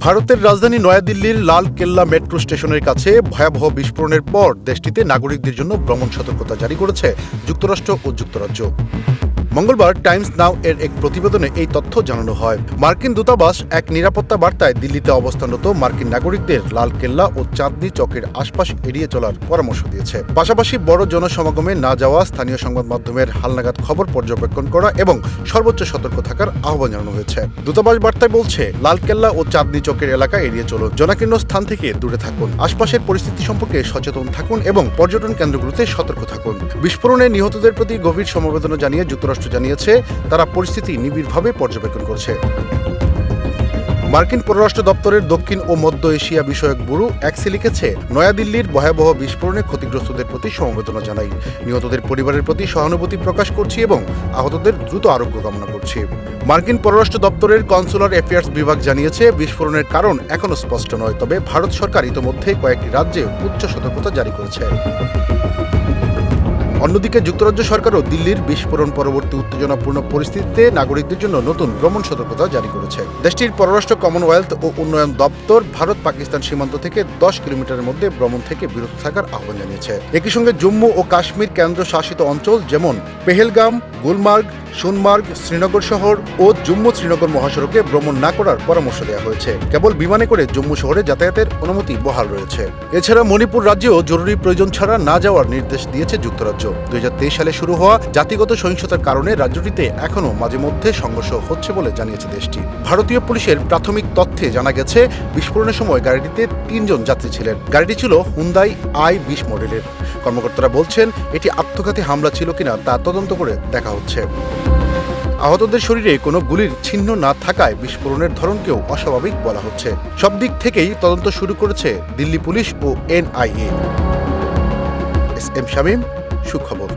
ভারতের রাজধানী নয়াদিল্লির লাল কেল্লা মেট্রো স্টেশনের কাছে ভয়াবহ বিস্ফোরণের পর দেশটিতে নাগরিকদের জন্য ভ্রমণ সতর্কতা জারি করেছে যুক্তরাষ্ট্র ও যুক্তরাজ্য। মঙ্গলবার টাইমস নাও এর এক প্রতিবেদনে এই তথ্য জানানো হয়। মার্কিন দূতাবাস এক নিরাপত্তা বার্তায় দিল্লিতে অবস্থানরত মার্কিন নাগরিকদের লাল কেল্লা ও চাঁদনি চকের আশপাশ এড়িয়ে চলার পরামর্শ দিয়েছে। পাশাপাশি বড় জনসমাগমে না যাওয়া স্থানীয় সংবাদ মাধ্যমের হালনাগাদ খবর পর্যবেক্ষণ করা এবং সর্বোচ্চ সতর্ক থাকার আহ্বান জানানো হয়েছে। দূতাবাস বার্তায় বলছে, লাল কেল্লা ও চাঁদনি চকের এলাকা এড়িয়ে চলুন। জনাকীর্ণ স্থান থেকে দূরে থাকুন। আশপাশের পরিস্থিতি সম্পর্কে সচেতন থাকুন এবং পর্যটন কেন্দ্রগুলোতে সতর্ক থাকুন। বিস্ফোরণে নিহতদের প্রতি গভীর সমবেদনা জানিয়ে যুক্তরাষ্ট্র জানিয়েছে, তারা পরিস্থিতি নিবিড়ভাবে পর্যবেক্ষণ করছে। মার্কিন পররাষ্ট্র দপ্তরের দক্ষিণ ও মধ্য এশিয়া বিষয়ক ব্যুরো এক্সে লিখেছে, নয়াদিল্লির ভয়াবহ বিস্ফোরণে ক্ষতিগ্রস্তদের প্রতি সমবেদনা জানাই। নিহতদের পরিবারের প্রতি সহানুভূতি প্রকাশ করছি এবং আহতদের দ্রুত আরোগ্য কামনা করছি। মার্কিন পররাষ্ট্র দপ্তরের কনসুলার অ্যাফেয়ার্স বিভাগ জানিয়েছে, বিস্ফোরণের কারণ এখনও স্পষ্ট নয়, তবে ভারত সরকার ইতোমধ্যে কয়েকটি রাজ্যে উচ্চ সতর্কতা জারি করেছে। অন্যদিকে যুক্তরাজ্য সরকারও দিল্লির বিস্ফোরণ পরবর্তী উত্তেজনাপূর্ণ পরিস্থিতিতে নাগরিকদের জন্য নতুন ভ্রমণ সতর্কতা জারি করেছে। দেশটির পররাষ্ট্র কমনওয়েলথ ও উন্নয়ন দপ্তর ভারত পাকিস্তান সীমান্ত থেকে দশ কিলোমিটারের মধ্যে ভ্রমণ থেকে বিরত থাকার আহ্বান জানিয়েছে। একই সঙ্গে জম্মু ও কাশ্মীর কেন্দ্রশাসিত অঞ্চল যেমন পেহেলগাম, গুলমার্গ সোনমার্গ, শ্রীনগর শহর ও জম্মু শ্রীনগর মহাসড়কে ভ্রমণ না করার পরামর্শ দেওয়া হয়েছে। কেবল বিমানে করে জম্মু শহরে যাতায়াতের অনুমতি বহাল রয়েছে। এছাড়া মণিপুর রাজ্যেও জরুরি প্রয়োজন ছাড়া না যাওয়ার নির্দেশ দিয়েছে যুক্তরাজ্য। দুই সালে শুরু হওয়া জাতিগত সহিংসতার কারণে রাজ্যটিতে এখনও মাঝে মধ্যে সংঘর্ষ হচ্ছে বলে জানিয়েছে দেশটি। ভারতীয় পুলিশের প্রাথমিক তথ্যে জানা গেছে, বিস্ফোরণের সময় গাড়িটিতে তিনজন যাত্রী ছিলেন। গাড়িটি ছিল হুন্দাই আই বিশ মডেলের। কর্মকর্তারা বলছেন, এটি আত্মঘাতী হামলা ছিল কিনা তা তদন্ত করে দেখা হচ্ছে। আহতদের শরীরে কোনো গুলির চিহ্ন না থাকায় বিস্ফোরণের ধরনকেও অস্বাভাবিক বলা হচ্ছে। সব দিক থেকেই তদন্ত শুরু করেছে দিল্লি পুলিশ ও এনআইএ। এস এম শামীম, সুখবর।